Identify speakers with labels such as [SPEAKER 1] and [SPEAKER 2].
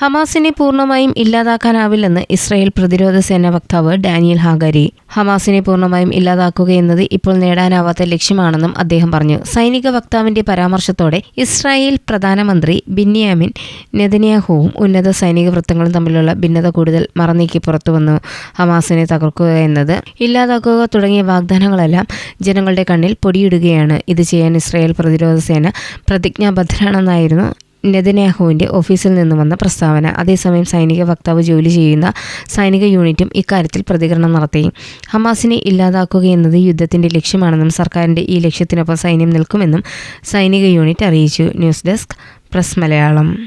[SPEAKER 1] ഹമാസിനെ പൂർണമായും ഇല്ലാതാക്കാനാവില്ലെന്ന് ഇസ്രായേൽ പ്രതിരോധ സേന വക്താവ് ഡാനിയൽ ഹാഗരി. ഹമാസിനെ പൂർണമായും ഇല്ലാതാക്കുകയെന്നത് ഇപ്പോൾ നേടാനാവാത്ത ലക്ഷ്യമാണെന്നും അദ്ദേഹം പറഞ്ഞു. സൈനിക വക്താവിന്റെ പരാമർശത്തോടെ ഇസ്രായേൽ പ്രധാനമന്ത്രി ബിന്യാമിൻ നെതന്യാഹുവും ഉന്നത സൈനിക വൃത്തങ്ങളും തമ്മിലുള്ള ഭിന്നത കൂടുതൽ മറന്നീക്കി പുറത്തുവന്നു. ഹമാസിനെ തകർക്കുക എന്നത് ഇല്ലാതാക്കുക തുടങ്ങിയ വാഗ്ദാനങ്ങളെല്ലാം ജനങ്ങളുടെ കണ്ണിൽ പൊടിയിടുകയാണ്. ഇത് ചെയ്യാൻ ഇസ്രായേൽ പ്രതിരോധ സേന പ്രതിജ്ഞാബദ്ധരാണെന്നായിരുന്നു നെതന്യാഹുവിന്റെ ഓഫീസിൽ നിന്ന് വന്ന പ്രസ്താവന. അതേസമയം സൈനിക വക്താവ് ജോലി ചെയ്യുന്ന സൈനിക യൂണിറ്റും ഇക്കാര്യത്തിൽ പ്രതികരണം നടത്തി. ഹമാസിനെ ഇല്ലാതാക്കുക ഇല്ലാതാക്കുകയെന്നത് യുദ്ധത്തിന്റെ ലക്ഷ്യമാണെന്നും സർക്കാരിന്റെ ഈ ലക്ഷ്യത്തിനൊപ്പം സൈന്യം നിൽക്കുമെന്നും സൈനിക യൂണിറ്റ് അറിയിച്ചു. News desk press Malayalam.